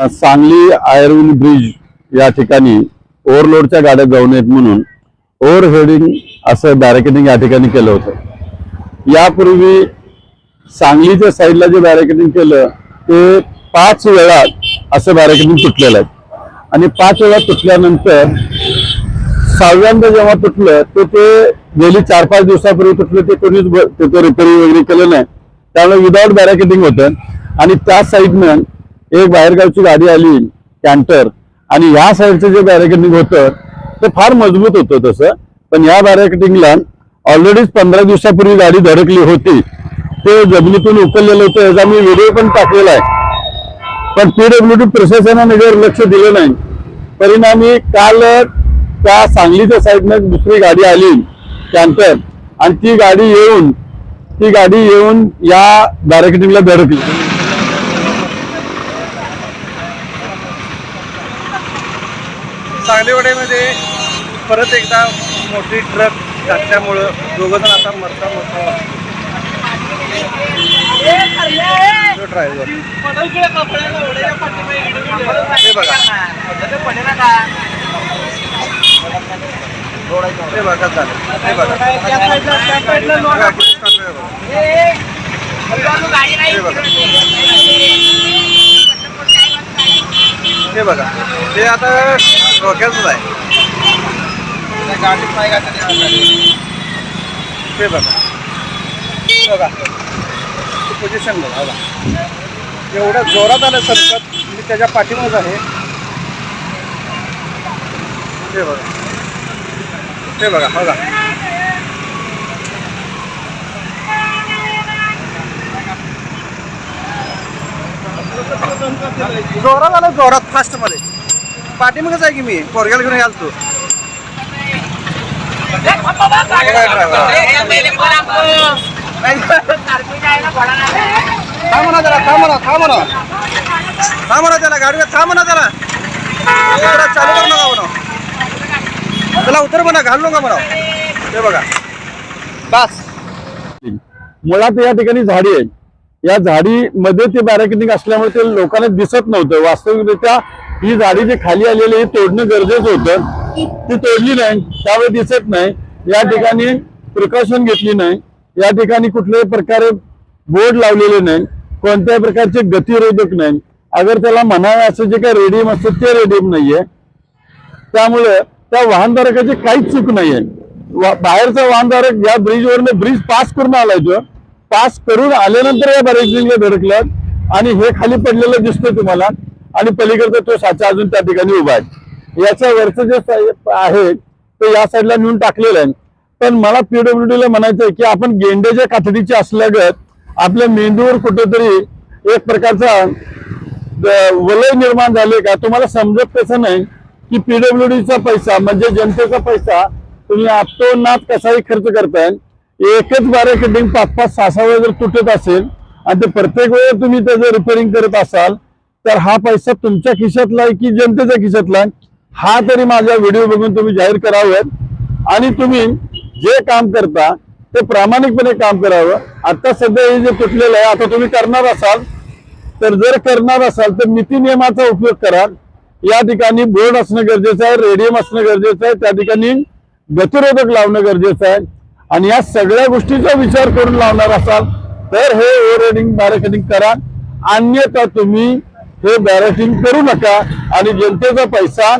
Sangli Irwin bridge या ठिकाणी ओव्हरलोडच्या गाड्या जाऊ नयेत म्हणून ओव्हरहेडिंग असं बॅरिकेडिंग या ठिकाणी केलं होतं. यापूर्वी सांगलीच्या साईडला जे बॅरिकेडिंग केलं ते पाच वेळा असं बॅरिकेडिंग तुटलेलं आहे. आणि पाच वेळा तुटल्यानंतर सहाव्यांदा जेव्हा तुटलं तर ते गेली चार पाच दिवसापूर्वी तुटलं ते कोणीच ब- त्याचं रिपेअरिंग वगैरे केलं नाही. त्यामुळे विदाऊट बॅरिकेडिंग होतं. आणि त्या साईडनं एक बाहेरगावची गाडी आली कॅन्टर आणि ह्या साईडचं जे बॅरिकेडिंग होतं ते फार मजबूत होतं तसं. पण या बॅरिकेडिंगला ऑलरेडीच पंधरा दिवसापूर्वी गाडी धडकली होती. ते जमिनीतून उकललेलं होतं याचा मी व्हिडिओ पण टाकलेला आहे. पण पीडब्ल्यूडी प्रशासनाने जर लक्ष दिलं नाही परिणामी काल त्या सांगलीच्या साईडनं दुसरी गाडी आली कॅन्टर आणि ती गाडी येऊन ती गाडी येऊन या बॅरिकेडिंगला धडकली. सांगलीवाड्यामध्ये परत एकदा मोठी ट्रक घातल्यामुळं दोघं जण आता मरता मरता ड्रायव्हर हे बघा. हे बघा. झालं. हे बघा. हे बघा हे बघा. ते आता डोक्यातच आहे. हे बघा. बघा. पोझिशन बघा बघा. एवढ्या जोरात आलं सरकत मी त्याच्या पाठीमागच आहे. हे बघा. हे बघा बघा. जोरात आलं जोरात फास्टमध्ये. पाठीमागच आहे की मी? पोरग्याला घेऊन याल तू. थांब म्हणा त्याला थांब म्हणा थांब म्हणा थांब म्हणा त्याला गाडीला थांब म्हणा त्याला चालू कर नका म्हणा. त्याला उतर म्हणा घालू नका म्हणा. हे बघा. बस. मुळात या ठिकाणी झाडी आहे. या झाडीमध्ये ते बॅरिकेडिंग असल्यामुळे ते लोकांना दिसत नव्हतं. वास्तविकरित्या ही झाडी जी खाली आलेली आहे तोडणं गरजेचं होतं. ती तोडली नाही त्यावेळी दिसत नाही. या ठिकाणी प्रिकॉशन घेतली नाही. या ठिकाणी कुठल्याही प्रकारे बोर्ड लावलेले नाही. कोणत्याही प्रकारचे गतिरोधक नाही. अगर त्याला म्हणावे असं जे काही रेडियम असतं ते रेडियम नाहीये. त्यामुळे त्या वाहनधारकाची काहीच चूक नाहीये. वा- बाहेरचा वाहनधारक या ब्रिजवरनं ब्रिज पास करून आलाय तो. पास करून आल्यानंतर या बॅरेजिंगला धडकलं आणि हे खाली पडलेलं दिसतंय तुम्हाला. आणि पलीकडचा तो साचा अजून त्या ठिकाणी उभा आहे. याच्या वरचं जे आहे ते या साईडला नेऊन टाकलेलं आहे. पण मला पीडब्ल्यूडी ला म्हणायचं आहे की आपण गेंड्याच्या कातडीची असल्यागत आपल्या मेंदूवर कुठेतरी एक प्रकारचा वलय निर्माण झाले का? तुम्हाला समजत कसं नाही की पीडब्ल्यूडीचा पैसा म्हणजे जनतेचा पैसा तुम्ही नात कसाही खर्च करताय. एकच बॅरिकेडिंग पाच पाच सहा सहा वेळा जर तुटत असेल आणि ते प्रत्येक वेळेला तुम्ही त्याचं रिपेअरिंग करत असाल तर हा पैसा तुमच्या खिशातला आहे की जनतेच्या खिशातला आहे? हा तरी माझा व्हिडिओ बघून तुम्ही जाहीर करावेत आणि तुम्ही जे काम करता ते प्रामाणिकपणे काम करावं. आता सध्या हे जे तुटलेलं आहे आता तुम्ही करणार असाल तर जर करणार असाल तर नीती नियमाचा उपयोग करा. या ठिकाणी बोर्ड असणं गरजेचं आहे रेडियम असणं गरजेचं आहे त्या ठिकाणी गतिरोधक लावणं गरजेचं आहे. आणि या सगळ्या गोष्टीचा विचार करून लावणार असाल तर हे ओव्हररेडिंग बॅरिकेडिंग करा. अन्यथा तुम्ही हे बॅरेकिंग करू नका. आणि जनतेचा पैसा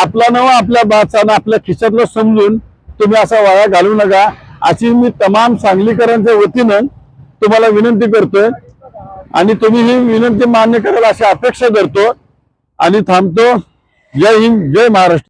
आपला नवा आपल्या बाचा आपल्या खिशातला समजून तुम्ही असा वाया घालू नका. अशी मी तमाम सांगलीकरांच्या वतीनं तुम्हाला विनंती करतोय. आणि तुम्ही ही विनंती मान्य कराल अशी अपेक्षा धरतो. आणि थांबतो. जय हिंद जय महाराष्ट्र.